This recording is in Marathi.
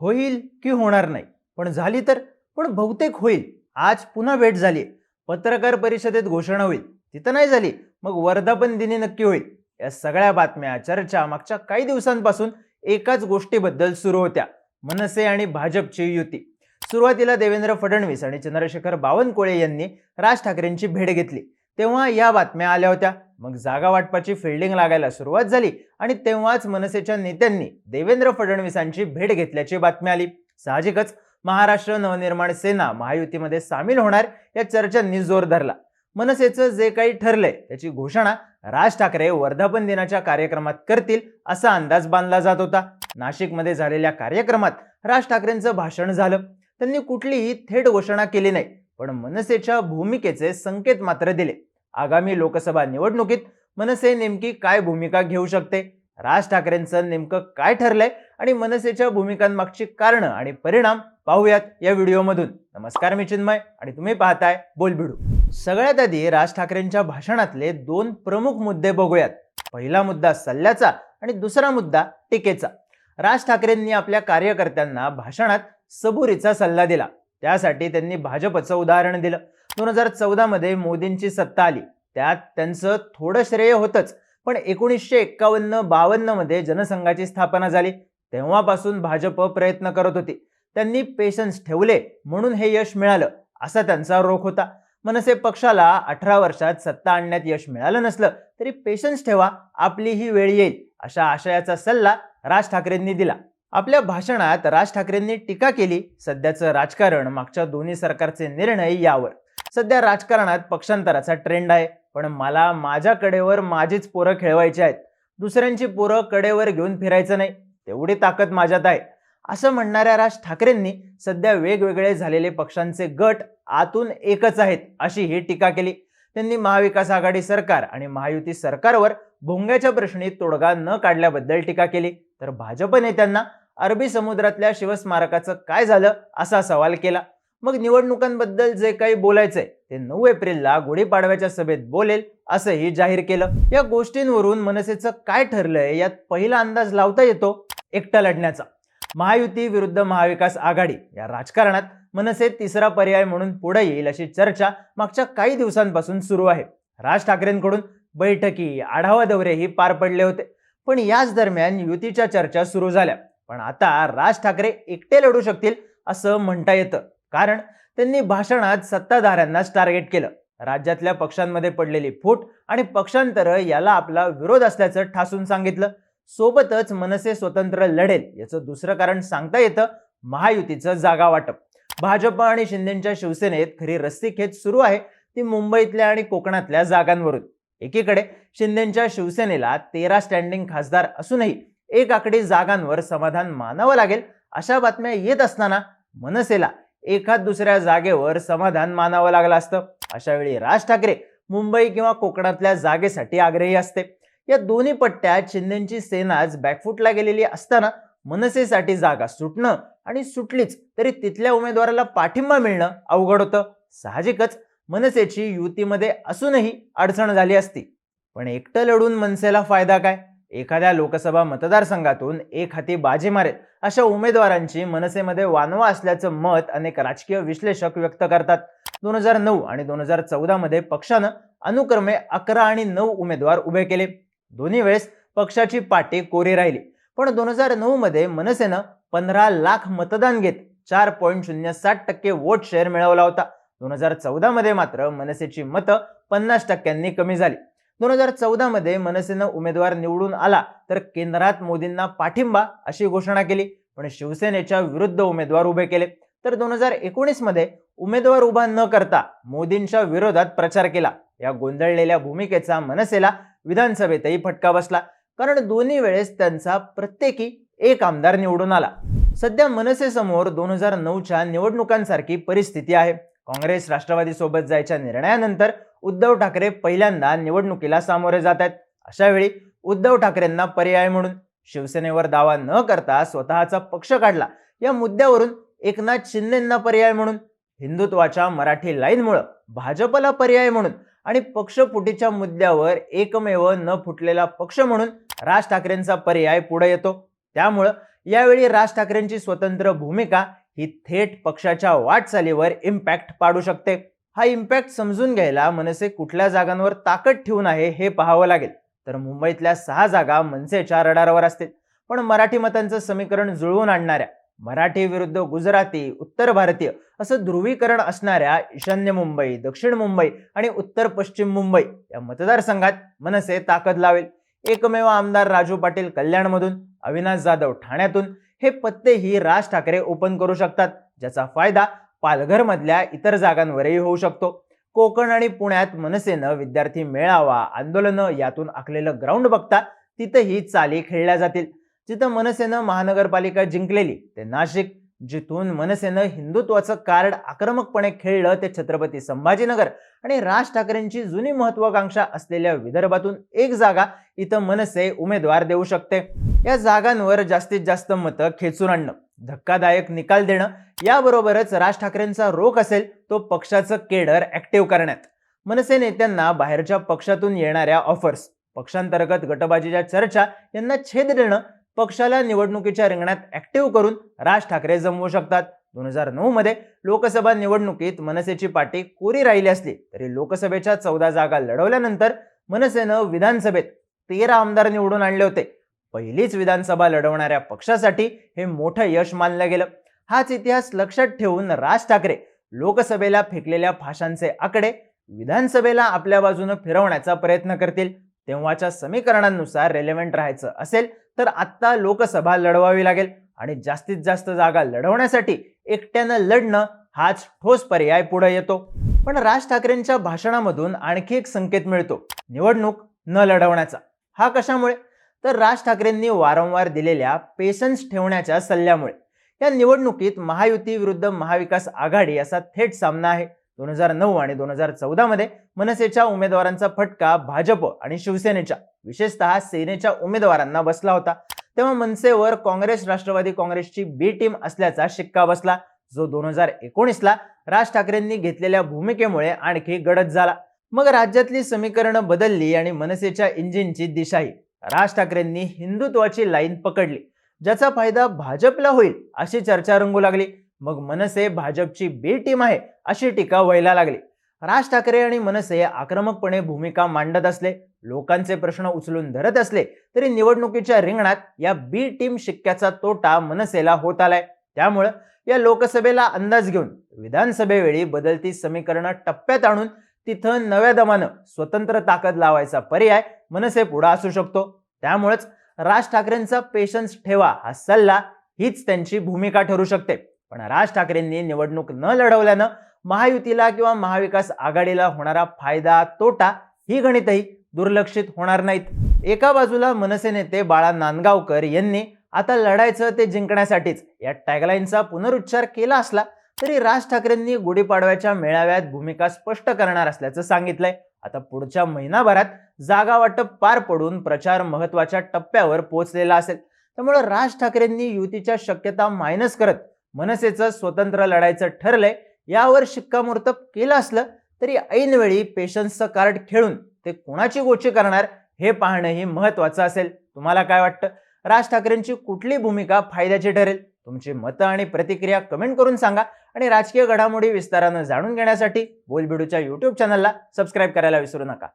होईल की होणार नाही. पण झाली तर? पण बहुतेक होईल. आज पुन्हा भेट झाली. पत्रकार परिषदेत घोषणा होईल. तिथं नाही झाली. मग वर्धापन दिनी नक्की होईल. या सगळ्या बातम्या चर्चा मागच्या काही दिवसांपासून एकाच गोष्टीबद्दल सुरू होत्या. मनसे आणि भाजपची युती. सुरुवातीला देवेंद्र फडणवीस आणि चंद्रशेखर बावनकुळे यांनी राज ठाकरेंची भेट घेतली. तेव्हा या बातम्या आल्या होत्या. मग जागा वाटपाची फिल्डिंग लागायला सुरुवात झाली आणि तेव्हाच मनसेच्या नेत्यांनी देवेंद्र फडणवीसांची भेट घेतल्याची बातमी आली. साहजिकच महाराष्ट्र नवनिर्माण सेना महायुतीमध्ये सामील होणार या चर्चांनी जोर धरला. मनसेचं जे काही ठरलंय त्याची घोषणा राज ठाकरे वर्धापन दिनाच्या कार्यक्रमात करतील असा अंदाज बांधला जात होता. नाशिकमध्ये झालेल्या कार्यक्रमात राज ठाकरेंचं भाषण झालं. त्यांनी कुठलीही थेट घोषणा केली नाही. पण मनसेच्या भूमिकेचे संकेत मात्र दिले. आगामी लोकसभा निवडणुकीत मनसे नेमकी काय भूमिका घेऊ शकते? राज ठाकरेंचं नेमकं काय ठरलंय? आणि मनसेच्या भूमिकांमागची कारणं आणि परिणाम पाहूयात या व्हिडिओमधून. नमस्कार मी चिन्मय आणि तुम्ही पाहताय बोलबिडू. सगळ्यात आधी राज ठाकरेंच्या भाषणातले दोन प्रमुख मुद्दे बघूयात. पहिला मुद्दा सल्ल्याचा आणि दुसरा मुद्दा टीकेचा. राज ठाकरेंनी आपल्या कार्यकर्त्यांना भाषणात सबुरीचा सल्ला दिला. त्यासाठी त्यांनी भाजपचं उदाहरण दिलं. दोन हजार चौदामध्ये मोदींची सत्ता आली. त्यात त्यांचं थोडं श्रेय होतंच. पण एकोणीसशे एक्कावन्न बावन्नमध्ये जनसंघाची स्थापना झाली. तेव्हापासून भाजप प्रयत्न करत होती. त्यांनी पेशन्स ठेवले म्हणून हे यश मिळालं असा त्यांचा रोख होता. मनसे पक्षाला अठरा वर्षात सत्ता आणण्यात यश मिळालं नसलं तरी पेशन्स ठेवा आपली ही वेळ येईल अशा आशयाचा सल्ला राज ठाकरेंनी दिला. आपल्या भाषणात राज ठाकरेंनी टीका केली. सध्याचं राजकारण मागच्या दोन्ही सरकारचे निर्णय यावर. सध्या राजकारणात पक्षांतराचा ट्रेंड आहे. पण मला माझ्या कडेवर माझीच पोरं खेळवायची आहेत. दुसऱ्यांची पोरं कडेवर घेऊन फिरायचं नाही. तेवढी ताकद माझ्यात आहे. असं म्हणणाऱ्या राज ठाकरेंनी सध्या वेगवेगळे झालेले पक्षांचे गट आतून एकच आहेत अशी ही टीका केली. त्यांनी महाविकास आघाडी सरकार आणि महायुती सरकारवर भोंग्याच्या प्रश्नी तोडगा न काढल्याबद्दल टीका केली. तर भाजप नेत्यांना अरबी समुद्रातल्या शिवस्मारकाचं काय झालं असा सवाल केला. मग निवडणुकांबद्दल जे काही बोलायचंय ते नऊ एप्रिलला गुढीपाडव्याच्या सभेत बोलेल असंही जाहीर केलं. या गोष्टींवरून मनसेचं काय ठरलंय यात पहिला अंदाज लावता येतो एकटा लढण्याचा. महायुती विरुद्ध महाविकास आघाडी या राजकारणात मनसे तिसरा पर्याय म्हणून पुढे येईल अशी चर्चा मागच्या काही दिवसांपासून सुरू आहे. राज ठाकरेंकडून बैठकी आढावा दौरेही पार पडले होते. पण याच दरम्यान युतीच्या चर्चा सुरू झाल्या. पण आता राज ठाकरे एकटे लढू शकतील असं म्हणता येतं. कारण त्यांनी भाषणात सत्ताधाऱ्यांनाच टार्गेट केलं. राज्यातल्या पक्षांमध्ये पडलेली फूट आणि पक्षांतर याला आपला विरोध असल्याचं ठासून सांगितलं. सोबतच मनसे स्वतंत्र लढेल याचं दुसरं कारण सांगता येतं महायुतीचं जागा वाटप. भाजप आणि शिंदेच्या शिवसेनेत खरी रस्सीखेच सुरू आहे ती मुंबईतल्या आणि कोकणातल्या जागांवरून. एकीकडे शिंदेच्या शिवसेनेला तेरा स्टँडिंग खासदार असूनही एक आकडी जागांवर समाधान मानावं लागेल. अशा बातम्या येत असताना मनसेला एखाद दुसऱ्या जागेवर समाधान मानावं लागलं असतं. अशा वेळी राज ठाकरे मुंबई किंवा कोकणातल्या जागेसाठी आग्रही असते. या दोन्ही पट्ट्यात शिंदेची सेनाच बॅकफुटला गेलेली असताना मनसेसाठी जागा सुटणं आणि सुटलीच तरी तिथल्या उमेदवाराला पाठिंबा मिळणं अवघड होतं. साहजिकच मनसेची युतीमध्ये असूनही अडचण झाली असती. पण एकटं लढून मनसेला फायदा काय? एखाद्या लोकसभा मतदारसंघातून एक हाती बाजी मारेल अशा उमेदवारांची मनसेमध्ये वानवा असल्याचं मत अनेक राजकीय विश्लेषक व्यक्त करतात. दोन हजार नऊ आणि दोन हजार चौदा मध्ये पक्षानं अनुक्रमे अकरा आणि नऊ उमेदवार उभे केले. दोन्ही वेळेस पक्षाची पाठी कोरी राहिली. पण दोन हजार नऊ मध्ये मनसेनं पंधरा लाख मतदान घेत चार पॉईंट शून्य सात टक्के वोट शेअर मिळवला होता. दोन हजार चौदा मध्ये मात्र मनसेची मतं पन्नास टक्क्यांनी कमी झाली. दोन हजार चौदा मध्ये मनसेनं उमेदवार निवडून आला तर केंद्रात मोदींना पाठिंबा अशी घोषणा केली. पण शिवसेनेच्या विरुद्ध उमेदवार उभे केले. तर दोन हजार एकोणीसमध्ये उमेदवार उभा न करता मोदींच्या विरोधात प्रचार केला. या गोंधळलेल्या भूमिकेचा मनसेला विधानसभेतही फटका बसला. कारण दोन्ही वेळेस त्यांचा प्रत्येकी एक आमदार निवडून आला. सध्या मनसेसमोर दोन हजार नऊच्या निवडणुकांसारखी परिस्थिती आहे. काँग्रेस राष्ट्रवादी सोबत जायच्या निर्णयानंतर उद्धव ठाकरे पहिल्यांदा निवडणुकीला सामोरे जात आहेत. अशावेळी उद्धव ठाकरेंना पर्याय म्हणून शिवसेनेवर दावा न करता स्वतःचा पक्ष काढला. या मुद्द्यावरून एकनाथ शिंदेंना पर्याय म्हणून हिंदुत्वाच्या मराठी लाईनमुळं भाजपला पर्याय म्हणून आणि पक्षफुटीच्या मुद्द्यावर एकमेव न फुटलेला पक्ष म्हणून राज ठाकरेंचा पर्याय पुढे येतो. त्यामुळं यावेळी राज ठाकरेंची स्वतंत्र भूमिका ही थेट पक्षाच्या वाटचालीवर इम्पॅक्ट पाडू शकते. हा इम्पॅक्ट समजून घ्यायला मनसे कुठल्या जागांवर ताकद ठेवून आहे हे पाहावं लागेल. तर मुंबईतल्या सहा जागा मनसेच्या रडारावर असतील. पण मराठी मतांचं समीकरण जुळवून आणणाऱ्या मराठी विरुद्ध गुजराती उत्तर भारतीय असं ध्रुवीकरण असणाऱ्या ईशान्य मुंबई दक्षिण मुंबई आणि उत्तर पश्चिम मुंबई या मतदारसंघात मनसे ताकद लावेल. एकमेव आमदार राजू पाटील कल्याणमधून अविनाश जाधव ठाण्यातून हे पत्तेही राज ठाकरे ओपन करू शकतात ज्याचा फायदा पालघरमधल्या इतर जागांवरही होऊ शकतो. कोकण आणि पुण्यात मनसेनं विद्यार्थी मेळावा आंदोलनं यातून आखलेलं ग्राउंड बघता तिथंही चाली खेळल्या जातील. जिथं मनसेनं महानगरपालिका जिंकलेली ते नाशिक. जिथून मनसेनं हिंदुत्वाचं कार्ड आक्रमकपणे खेळलं ते छत्रपती संभाजीनगर. आणि राज ठाकरेंची जुनी महत्वाकांक्षा असलेल्या विदर्भातून एक जागा इथं मनसे उमेदवार देऊ शकते. या जागांवर जास्तीत जास्त मतं खेचून आणणं धक्कादायक निकाल देणं याबरोबरच राज ठाकरेंचा रोख असेल तो पक्षाचं केडर ऍक्टिव्ह करण्यात. मनसे नेत्यांना बाहेरच्या पक्षातून येणाऱ्या ऑफर्स पक्षांतर्गत गटबाजीच्या चर्चा यांना छेद देणं पक्षाला निवडणुकीच्या रिंगणात ऍक्टिव्ह करून राज ठाकरे जमवू शकतात. दोन हजार नऊ मध्ये लोकसभा निवडणुकीत मनसेची पाठी कोरी राहिली असली तरी लोकसभेच्या चौदा जागा लढवल्यानंतर मनसेनं विधानसभेत तेरा आमदार निवडून आणले होते. पहिलीच विधानसभा लढवणाऱ्या पक्षासाठी हे मोठं यश मानलं गेलं. हाच इतिहास लक्षात ठेवून राज ठाकरे लोकसभेला फेकलेल्या फाशांचे आकडे विधानसभेला आपल्या बाजूनं फिरवण्याचा प्रयत्न करतील. तेव्हाच्या समीकरणांनुसार रेलेव्हंट राहायचं असेल तर आत्ता लोकसभा लढवावी लागेल. आणि जास्तीत जास्त जागा लढवण्यासाठी एकट्यानं लढणं हाच ठोस पर्याय पुढे येतो. पण राज ठाकरेंच्या भाषणामधून आणखी एक संकेत मिळतो. निवडणूक न लढवण्याचा. हा कशामुळे? तर राज ठाकरेंनी वारंवार दिलेल्या पेशन्स ठेवण्याच्या सल्ल्यामुळे. या निवडणुकीत महायुती विरुद्ध महाविकास आघाडी असा थेट सामना आहे. दोन हजार नऊ आणि दोन हजार चौदामध्ये मनसेच्या उमेदवारांचा फटका भाजप आणि शिवसेनेच्या विशेषतः सेनेच्या उमेदवारांना बसला होता. तेव्हा मनसेवर काँग्रेस राष्ट्रवादी काँग्रेसची बी टीम असल्याचा शिक्का बसला. जो दोन हजार एकोणीसला राज ठाकरेंनी घेतलेल्या भूमिकेमुळे आणखी गडद झाला. मग राज्यातली समीकरणं बदलली आणि मनसेच्या इंजिनची दिशाही राज ठाकरेंनी हिंदुत्वाची लाईन पकडली. ज्याचा फायदा भाजपला होईल अशी चर्चा रंगू लागली. मग मनसे भाजपची बी टीम आहे अशी टीका व्हायला लागली. राज ठाकरे आणि मनसे आक्रमकपणे भूमिका मांडत असले लोकांचे प्रश्न उचलून धरत असले तरी निवडणुकीच्या रिंगणात या बी टीम शिक्क्याचा तोटा मनसेला होत आलाय. त्यामुळं या लोकसभेला अंदाज घेऊन विधानसभेवेळी बदलती समीकरणं टप्प्यात आणून तिथं नव्या दमानं स्वतंत्र ताकद लावायचा पर्याय मनसे पुढे असू शकतो. त्यामुळेच राज ठाकरेंचा पेशन्स ठेवा हा सल्ला हीच त्यांची भूमिका ठरू शकते. पण राज ठाकरेंनी निवडणूक न लढवल्यानं महायुतीला किंवा महाविकास आघाडीला होणारा फायदा तोटा ही गणितही दुर्लक्षित होणार नाहीत. एका बाजूला मनसे नेते बाळा नांदगावकर यांनी आता लढायचं ते जिंकण्यासाठीच या टॅगलाईनचा पुनरुच्चार केला असला तरी राज ठाकरेंनी गुढीपाडव्याच्या मेळाव्यात भूमिका स्पष्ट करणार असल्याचं सांगितलंय. आता पुढच्या महिनाभरात जागा वाटप पार पडून प्रचार महत्त्वाच्या टप्प्यावर पोहोचलेला असेल. त्यामुळे राज ठाकरेंनी युतीच्या शक्यता मायनस करत मनसेचं स्वतंत्र लढायचं ठरलंय यावर शिक्कामोर्तब केलं असलं तरी ऐनवेळी पेशन्सचं कार्ड खेळून ते कोणाची गोची करणार हे पाहणंही महत्वाचं असेल. तुम्हाला काय वाटतं? राज ठाकरेंची कुठली भूमिका फायद्याची ठरेल? तुमची मतं आणि प्रतिक्रिया कमेंट करून सांगा आणि राजकीय घडामोडी विस्तारानं जाणून घेण्यासाठी बोलबिडूच्या यूट्यूब चॅनलला सबस्क्राईब करायला विसरू नका.